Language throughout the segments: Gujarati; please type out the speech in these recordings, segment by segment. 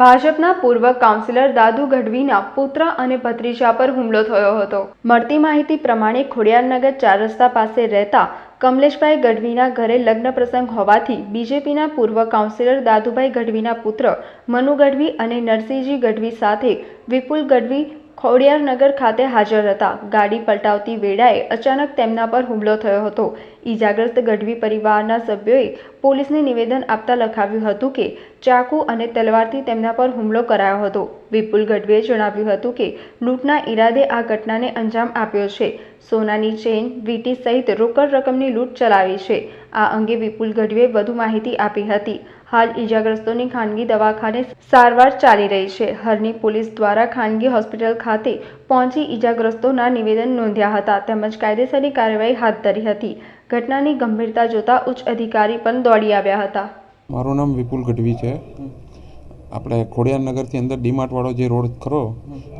ભાજપના પૂર્વ કાઉન્સિલર દાદુ ગઢવીના પુત્ર અને ભત્રીજા પર હુમલો થયો હતો. મળતી માહિતી પ્રમાણે ખોડિયારનગર ચાર રસ્તા પાસે રહેતા કમલેશભાઈ ગઢવીના ઘરે લગ્ન પ્રસંગ હોવાથી બીજેપીના પૂર્વ કાઉન્સિલર દાદુભાઈ ગઢવીના પુત્ર મનુ ગઢવી અને નરસિંહજી ગઢવી સાથે વિપુલ ગઢવી ખોડિયારનગર ખાતે હાજર હતા. ગાડી પલટાવતી વેળાએ અચાનક તેમના પર હુમલો થયો હતો. ઈજાગ્રસ્ત ગઢવી પરિવારના સભ્યોએ પોલીસને નિવેદન આપતા લખાવ્યું હતું કે, ચાકુ અને તલવારથી તેમના પર હુમલો કરાયો હતો. વિપુલ ગઢવીએ જણાવ્યું હતું કે, લૂંટના ઈરાદે આ ઘટનાને અંજામ આપ્યો છે. સોનાની ચેન વીટી સહિત રોકડ રકમની લૂંટ ચલાવી છે. આ અંગે વિપુલ ગઢવીએ વધુ માહિતી આપી હતી. હાલ ઈજાગ્રસ્તોની ખાનગી દવાખાને સારવાર ચાલી રહી છે. હરની પોલીસ દ્વારા ખાનગી હોસ્પિટલ ખાતે પહોંચી ઈજાગ્રસ્તોના નિવેદન નોંધ્યા હતા. તેમજ કાયદેસરની કાર્યવાહી હાથ ધરી હતી. ઘટનાની ગંભીરતા જોતા ઉચ્ચ અધિકારી પણ દોડી આવ્યા હતા. મારું નામ વિપુલ ગઢવી છે. આપણે ખોડિયારનગરથી અંદર ડીમાર્ટવાળો જે રોડ ખરો,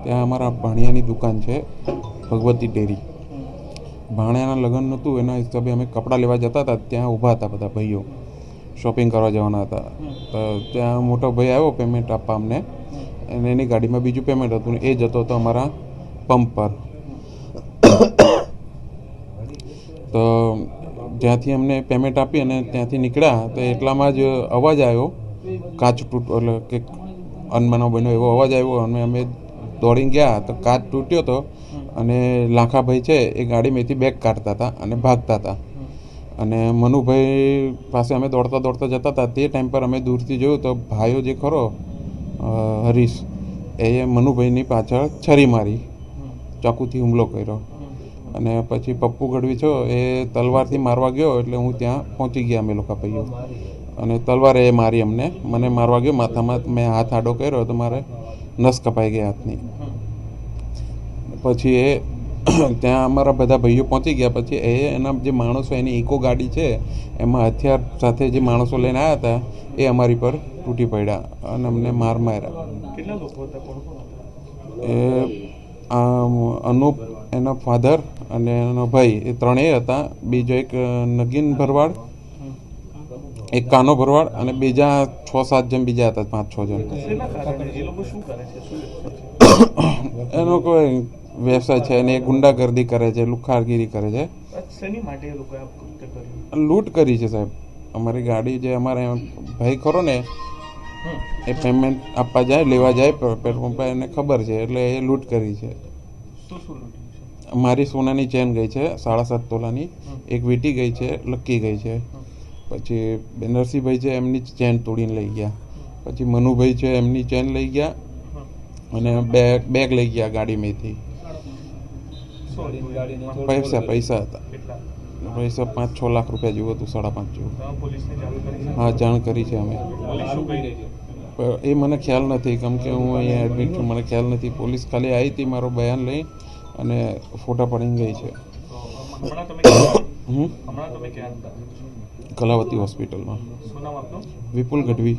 ત્યાં અમારા ભાણિયાની દુકાન છે, ભગવતી ડેરી. ભાણિયાના લગ્ન નહોતું, એના હિસાબે અમે કપડાં લેવા જતા હતા, ત્યાં ઊભા હતા બધા ભાઈઓ. શોપિંગ કરવા જવાના હતા. તો ત્યાં મોટો ભાઈ આવ્યો પેમેન્ટ આપવા અમને. અને એની ગાડીમાં બીજું પેમેન્ટ હતું એ જતો હતો અમારા પંપ પર. તો જ્યાંથી અમને પેમેન્ટ આપી અને ત્યાંથી નીકળ્યા તો એટલામાં જ અવાજ આવ્યો. કાચ તૂટ એટલે કે અનમાનો બન્યો એવો અવાજ આવ્યો. અને અમે દોડીને ગયા તો કાચ તૂટ્યો હતો અને લાખાભાઈ છે એ ગાડીમાંથી બેગ કાઢતા હતા અને ભાગતા હતા. અને મનુભાઈ પાસે અમે દોડતા દોડતા જતા હતા, તે ટાઈમ પર અમે દૂરથી જોયું તો ભાઈઓ જે ખરો હરીશ, એ મનુભાઈની પાછળ છરી મારી, ચાકુથી હુમલો કર્યો. અને પછી પપ્પુ ગઢવી છો, એ તલવારથી મારવા ગયો એટલે હું ત્યાં પહોંચી ગયા અમે લોકો ભાઈઓ. અને તલવારે એ મારી અમને, મને મારવા ગયો, માથામાં મેં હાથ આડો કર્યો તો મારે નસ કપાઈ ગયા હાથની. પછી એ ત્યાં અમારા બધા ભાઈઓ પહોંચી ગયા. પછી એ એના જે માણસો એની ઇકો ગાડી છે એમાં હથિયાર સાથે જે માણસો લઈને આવ્યા હતા એ અમારી પર તૂટી પડ્યા અને અમને માર માર્યા. એ અનુપ એના ફાધર અને એનો ભાઈ એ ત્રણેય હતા. બીજો એક નગીન ભરવાડ એક કાનો ભરવાડ અને બીજા છ સાત જણ બીજા હતા પાંચ છ જણ. એનો કોઈ વ્યવસાય છે અને એ ગુંડાગર્દી કરે છે લુખારગીરી કરે છે. લૂંટ કરી છે સાહેબ. અમારી ગાડી જે અમારે ભાઈ ખરો ને એ પેમેન્ટ આપવા જાય લેવા જાય પેટ્રોલ પંપ એને ખબર છે એટલે એ લૂંટ કરી છે. મારી સોનાની ચેન ગઈ છે સાડા સાત તોલાની. એક વીટી ગઈ છે લક્કી ગઈ છે. પછી બેનરસીભાઈ છે એમની ચેન તોડીને લઈ ગયા. પછી મનુભાઈ છે એમની ચેન લઈ ગયા. અને બેગ બેગ લઈ ગયા ગાડીમાંથી. પૈસા પૈસા હતા. પૈસા પાંચ છ લાખ રૂપિયા જેવું હતું સાડા પાંચ જેવું. હા જાણ કરી છે અમે. એ મને ખ્યાલ નથી કેમ કે હું અહીંયા એડમિટ છું મને ખ્યાલ નથી. પોલીસ ખાલી આવી હતી મારો બયાન લઈ અને ફોટા પડીને ગઈ છે. કલાવતી હોસ્પિટલમાં. વિપુલ ગઢવી.